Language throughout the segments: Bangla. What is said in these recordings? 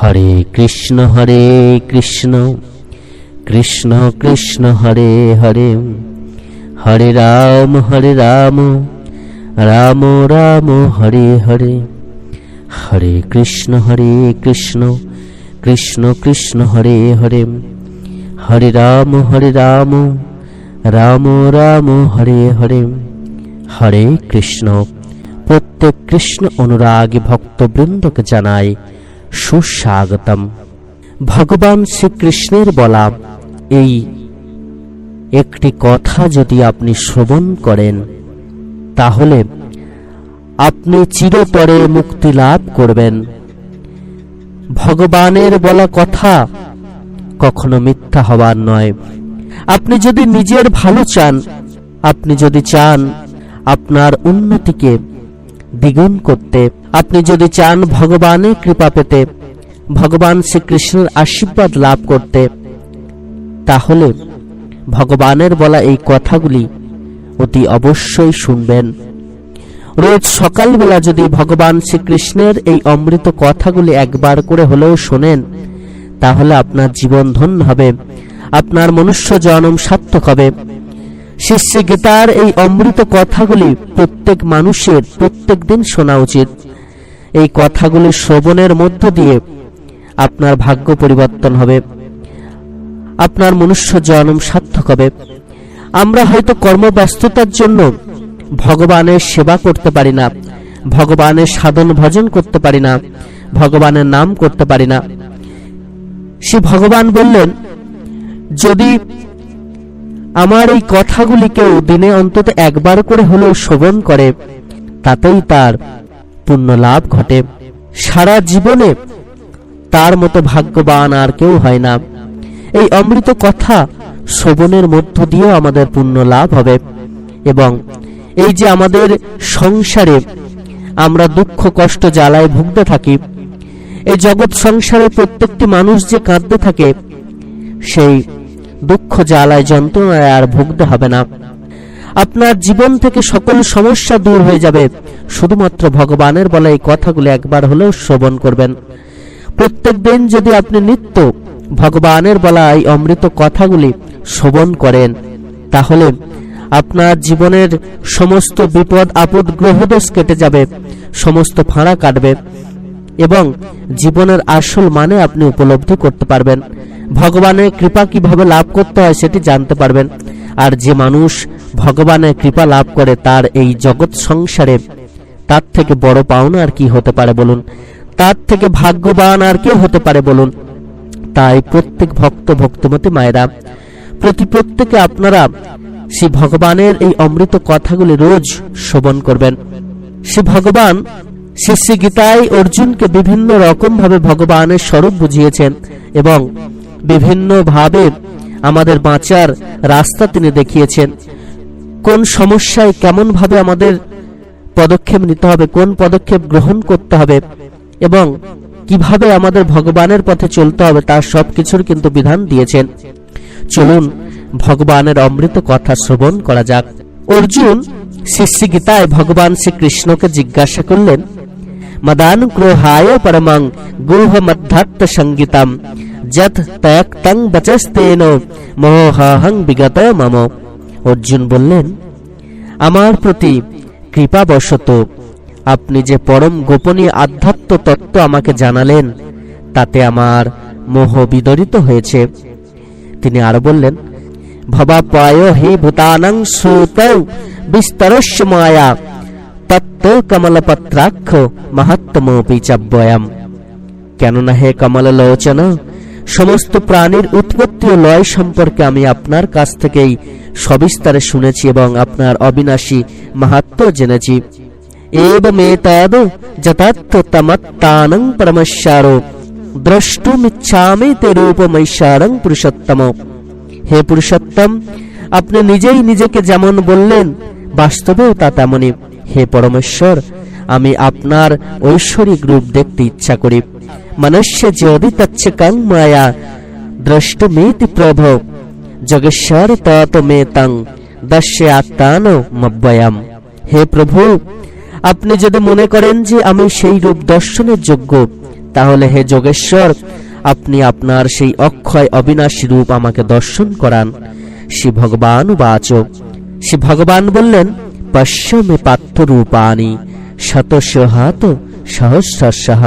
হরে কৃষ্ণ হরে কৃষ্ণ কৃষ্ণ কৃষ্ণ, হরে হরে হরে রাম হরে রাম রাম রাম, হরে হরে হরে কৃষ্ণ হরে কৃষ্ণ কৃষ্ণ কৃষ্ণ, হরে হরে হরে রাম হরে রাম রাম রাম, হরে হরে হরে কৃষ্ণ। প্রত্যেক কৃষ্ণ অনুরাগী ভক্তবৃন্দকে জানায় সুস্বাগতম। ভগবান শ্রীকৃষ্ণের বলা এই একটি কথা যদি আপনি শ্রবণ করেন, তাহলে আপনি চিরতরে মুক্তি লাভ করবেন। ভগবানের বলা কথা কখনো মিথ্যা হবার নয়। আপনি যদি নিজের ভালো চান, আপনি যদি চান আপনার উন্নতিকে দ্বিগুণ করতে। আপনি যদি চান ভগবানের কৃপা পেতে, ভগবান শ্রীকৃষ্ণের আশীর্বাদ লাভ করতে, তাহলে ভগবানের বলা এই কথাগুলি অতি অবশ্যই শুনবেন। রোজ সকালবেলা যদি ভগবান শ্রীকৃষ্ণের এই অমৃত কথাগুলি একবার করে হলেও শোনেন, তাহলে আপনার জীবন ধন্য হবে, আপনার মনুষ্য জনম সার্থক হবে। শিষ্য গীতার এই অমৃত কথাগুলি প্রত্যেক মানুষের প্রত্যেক দিন শোনা উচিত। এই কথাগুলি শ্রবণের মধ্য দিয়ে আপনার ভাগ্য পরিবর্তন হবে। আপনার মনুষ্য জনম সার্থক হবে। আমরা হয়তো কর্মব্যস্ততার জন্য ভগবানের সেবা করতে পারি না, ভগবানের সাধন ভজন করতে পারি না, ভগবানের নাম করতে পারি না। সে ভগবান বললেন, যদি আমার এই কথাগুলি কেউ দিনে অন্তত একবার করে হলেও শ্রবণ করে, তাতেই তার পুণ্য লাভ ঘটে। সারা জীবনে তার মতো ভাগ্যবান আর কেউ হয় না। এই অমৃত কথা শ্রবণের মধ্য দিয়েও আমাদের পুণ্য লাভ হবে এবং এই যে আমাদের সংসারে আমরা দুঃখ, কষ্ট, জ্বালায় ভুগতে থাকি, এই জগৎ সংসারে প্রত্যেকটি মানুষ যে কাঁদতে থাকে, সেই দুঃখ জ্বালায় যন্ত্রণায় আর ভুগতে হবে না। আপনার জীবন থেকে সকল সমস্যা দূর হয়ে যাবে। শুধুমাত্র ভগবানের বলা এই কথাগুলি একবার হলেও শ্রবণ করবেন। প্রত্যেক দিন যদি আপনি নিত্য ভগবানের বলা এই অমৃত কথাগুলি শ্রবণ করেন, তাহলে আপনার জীবনের সমস্ত বিপদ, আপদ গ্রহদোষ কেটে যাবে, সমস্ত ফাঁড়া কাটবে। এবং জীবনের আসল মানে আপনি উপলব্ধি করতে পারবেন। ভগবানের কৃপা কীভাবে লাভ করতে হয় সেটি জানতে পারবেন। আর যে মানুষ ভগবানের কৃপা লাভ করে তার এই জগৎ সংসারে, তার থেকে বড় পাওনা আর কি হতে পারে বলুন? তার থেকে ভাগ্যবান আর কেউ হতে পারে বলুন? তাই প্রত্যেক ভক্ত, ভক্তমতী মায়েরা, প্রতি প্রত্যেকে আপনারা শ্রী ভগবানের এই অমৃত কথাগুলি রোজ শ্রবণ করবেন। শ্রী ভগবান শ্রী গীতায় অর্জুনকে বিভিন্ন রকম ভাবে ভগবানের স্বরূপ বুঝিয়েছেন এবং বিভিন্ন ভাবে আমাদের বাঁচার রাস্তা তিনি দেখিয়েছেন। কোন সমস্যায় কেমন ভাবে আমাদের পদক্ষেপ নিতে হবে, কোন পদক্ষেপ গ্রহণ করতে হবে এবং কীভাবে আমাদের ভগবানের পথে চলতে হবে তার সব কিছুর কিন্তু বিধান দিয়েছেন। চলুন ভগবানের অমৃত কথা শ্রবণ করা যাক। অর্জুন শিষ্য গীতায় ভগবান শ্রীকৃষ্ণকে জিজ্ঞাসা করলেন পরমং গুহ মধ্যাত্ম সঙ্গীতম যত তয়ক্তং বচস্তেন মোহহং বিগত মম অর্জুন বললেন আমার প্রতি কৃপাবশত আপনি যে পরম গোপনীয় আধ্যাত্ম তত্ত্ব আমাকে জানালেন, তাতে আমার মোহ বিদরিত হয়েছে। তিনি আরও বললেন ভবাপায় হে ভূতানং শ্রুত, বিস্তরস্য মায়া তত্ত্ব কমলপত্রাক্ষ মাহাত্মপি চাব্যয়াম কেননা হে কমল লোচনা সমস্ত প্রাণীর উৎপত্তি ও লয় সম্পর্কে আমি আপনার কাছ থেকেই সবিস্তারে শুনেছি এবং আপনার অবিনাশী মাহাত্ম জেনেছি এবমেতদ যথাত্তমত্তানং পরমশ্বারো দ্রষ্টুমিচ্ছামি তে রূপমৈশারং পুরুষোত্তম হে পুরুষোত্তম, আপনি নিজেই নিজেকে যেমন বললেন, বাস্তবেও তা তেমনই। হে পরমেশ্বর, আমি আপনার ঐশ্বরিক রূপ দেখতে ইচ্ছা করি। মনুষ্য যদি তচ্ছে কং মায়া, দ্রষ্টুমেতি প্রভ জগেশ্বর তত মে তং দশ্যআত্মান মব্বয়াম। হে প্রভু, আপনি যদি মনে করেন যে আমি সেই রূপ দর্শনের যোগ্য, তাহলে হে যোগেশ্বর, আপনি আপনার সেই অক্ষয় অবিনাশী রূপ আমাকে দর্শন করান। শ্রী ভগবান বাচ শ্রী ভগবান বললেন পশ্যমে পার্থ রূপানি শতসহাত সহস্রশঃ।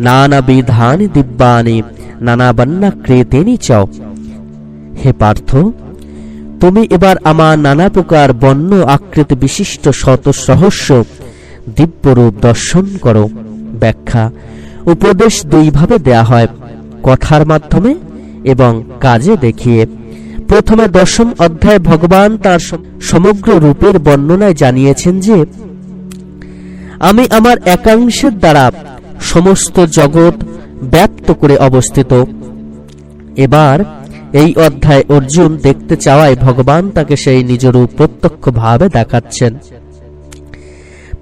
নানাবিধানি দিব্যানি নানাবন্যাকৃতিনি চ। হে পার্থ, তুমি এবার আমার নানা প্রকার বন্য আকৃতি বিশিষ্ট শত সহস্র দিব্যরূপ দর্শন করো। ব্যাখ্যা, উপদেশ দুইভাবে দেয়া হয়, কথার মাধ্যমে এবং কাজে দেখিয়ে। প্রথমে দশম অধ্যায়ে ভগবান তার সম- সমগ্র রূপের বর্ণনায় জানিয়েছেন যে, আমি আমার একাংশের দ্বারা সমস্ত জগৎ ব্যপ্ত করে অবস্থিত। এবার এই অধ্যায় অর্জুন দেখতে চাওয়ায় ভগবান তাকে সেই নিজ রূপ প্রত্যক্ষ ভাবে দেখাচ্ছেন।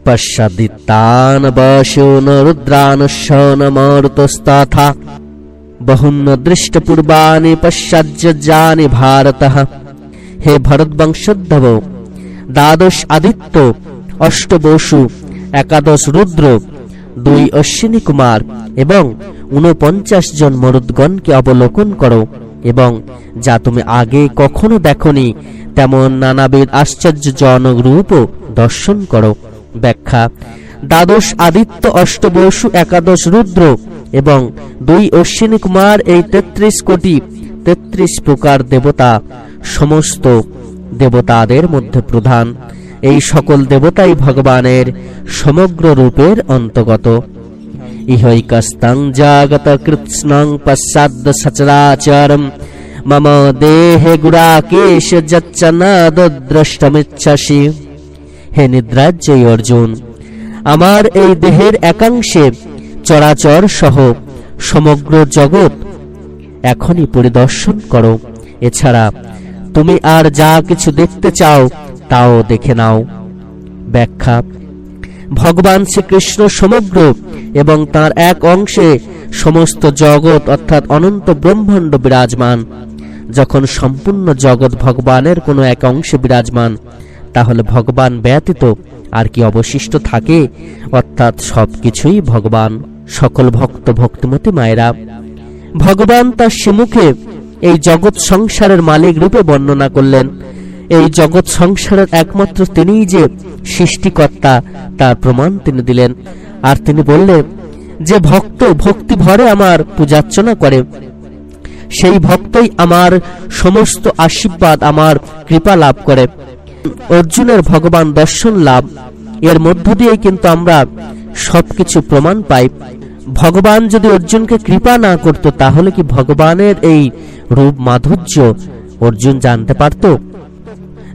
পশ্চাদিত্তান বশোন রুদ্রান শন মরুতস্তথা বহুন্ন দৃষ্টপূর্বানি পশ্চাজ্জানি ভারত হে ভরতবংশোদ্ভব দ্বাদশ আদিত্য অষ্টবসু একাদশ রুদ্র দুই অশ্বিনী কুমার এবং ঊনপঞ্চাশ জন মরুদগণকে অবলোকন করো এবং যা তুমি আগে কখনো দেখনি, তেমন নানাবিধ আশ্চর্যজনক রূপও দর্শন করো। ব্যাখ্যা, দ্বাদশ আদিত্য অষ্টবসু একাদশ রুদ্র এবং দুই অশ্বিনী কুমার এই তেত্রিশ কোটি তেত্রিশ প্রকার দেবতা, সমস্ত দেবতাদের মধ্যে প্রধান। এই সকল দেবতাই ভগবানের সমগ্র রূপের অন্তর্গত। ইহৈকস্তং জাগত কৃৎস্নং পশ্চাদ্ সচরাচরম। মম দেহে গুড়াকেশ যচ্চনাদ্রষ্টমিচ্ছসি হে নিদ্রাজ্জয়ী অর্জুন, আমার এই দেহের একাংশে চরাচর সহ সমগ্র জগৎ এখনই পরিদর্শন করো। এছাড়া তুমি আর যা কিছু দেখতে চাও, তাও দেখে নাও। ব্যাখ্যা, ভগবান শ্রীকৃষ্ণ সমগ্র এবং তার এক অংশে সমস্ত জগৎ অর্থাৎ অনন্ত ব্রহ্মাণ্ড বিরাজমান। যখন সম্পূর্ণ জগৎ ভগবানের কোনো এক অংশে বিরাজমান, তাহলে ভগবান ব্যতীত আর কি অবশিষ্ট থাকে? অর্থাৎ সবকিছুই ভগবান। সকল ভক্ত ভক্তিমতী মায়েরা, ভগবান তার সম্মুখে এই জগৎ সংসারের মালিক রূপে বর্ণনা করলেন। এই জগৎ সংসারের একমাত্র তিনিই যে সৃষ্টিকর্তা, তার প্রমাণ তিনি দিলেন। আর তিনি বললেন, যে ভক্ত ভক্তি ভরে আমার পূজার্চনা করে, সেই ভক্তই আমার সমস্ত আশীর্বাদ, আমার কৃপা লাভ করে। অর্জুনের ভগবান দর্শন লাভ, এর মধ্য দিয়ে কিন্তু আমরা সবকিছু প্রমাণ পাই। ভগবান যদি অর্জুনকে কৃপা না করত, তাহলে কি ভগবানের এই রূপ মাধুর্য অর্জুন জানতে পারত?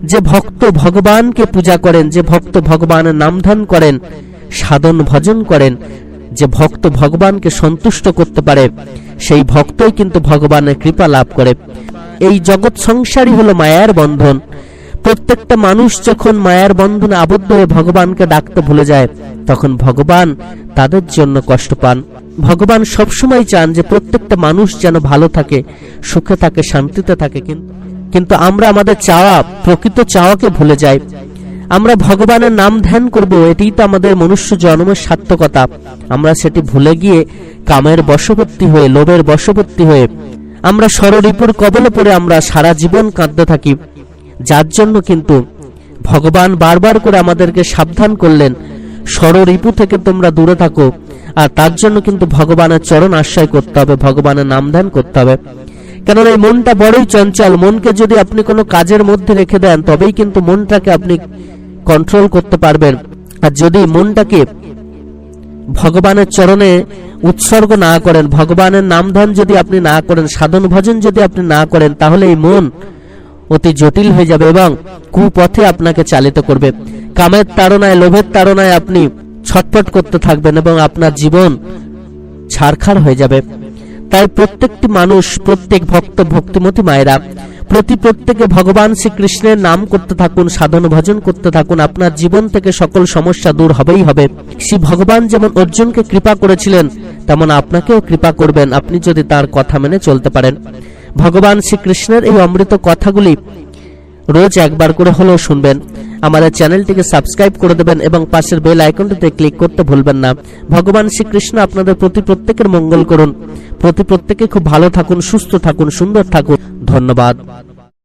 যে ভক্ত ভগবানকে পূজা করেন, যে ভক্ত ভগবানের নামধান করেন, সাধন ভজন করেন, যে ভক্ত ভগবানকে সন্তুষ্ট করতে পারে, সেই ভক্তই কিন্তু ভগবানের কৃপা লাভ করে। এই জগৎ সংসারই হলো মায়ার বন্ধন। প্রত্যেকটা মানুষ যখন মায়ার বন্ধনে আবদ্ধ হয়ে ভগবানকে ডাকতে ভুলে যায়, তখন ভগবান তাদের জন্য কষ্ট পান। ভগবান সবসময় চান যে প্রত্যেকটা মানুষ যেন ভালো থাকে, সুখে থাকে, শান্তিতে থাকে। কিন্তু আমরা আমাদের চাওয়া, প্রকৃত চাওয়াকে ভুলে যাই। আমরা ভগবানের নাম ধ্যান করব, এটিই তো আমাদের মনুষ্য জন্মের সার্থকতা। আমরা সেটি ভুলে গিয়ে কামের বশবর্তী হয়ে, লোভের বশবর্তী হয়ে, আমরা ষড়রিপুর কবলে পড়ে আমরা সারা জীবন কাঁদতে থাকি। যার জন্য কিন্তু ভগবান বারবার করে আমাদেরকে সাবধান করলেন ষড়রিপু থেকে তোমরা দূরে থাকো, আর তার জন্য কিন্তু ভগবানের চরণ আশ্রয় করতে হবে, ভগবানের নাম ধ্যান করতে হবে। কেননা এই মনটা বড়ই চঞ্চল, মনকে যদি আপনি কোনো কাজের মধ্যে রেখে দেন, তবেই কিন্তু মনটাকে আপনি কন্ট্রোল করতে পারবেন। আর যদি মনটাকে ভগবানের চরণে উৎসর্গ না করেন, ভগবানের নামধান যদি আপনি না করেন, সাধন ভজন যদি আপনি না করেন, তাহলে এই মন অতি জটিল হয়ে যাবে এবং কুপথে আপনাকে চালিত করবে। কামের তাড়নায়, লোভের তাড়নায় আপনি ছটফট করতে থাকবেন এবং আপনার জীবন ছারখার হয়ে যাবে। তাই প্রত্যেকটি মানুষ, প্রত্যেক ভক্ত, ভক্তিমতী মায়েরা, প্রতি প্রত্যেকে ভগবান শ্রীকৃষ্ণের নাম করতে থাকুন, সাধন ভজন করতে থাকুন, আপনার জীবন থেকে সকল সমস্যা দূর হবেই হবে। শ্রী ভগবান যেমন অর্জুনকে কৃপা করেছিলেন, তেমন আপনাকেও কৃপা করবেন, আপনি যদি তার কথা মেনে চলতে পারেন। ভগবান শ্রীকৃষ্ণের এই অমৃত কথাগুলি রোজ একবার করে হলেও শুনবেন। আমাদের চ্যানেলটিকে সাবস্ক্রাইব করে দেবেন এবং পাশের বেল আইকনটিতে ক্লিক করতে ভুলবেন না। ভগবান শ্রীকৃষ্ণ আপনাদের প্রতি প্রত্যেকের মঙ্গল করুন। প্রতি প্রত্যেকে খুব ভালো থাকুন, সুস্থ থাকুন, সুন্দর থাকুন। ধন্যবাদ।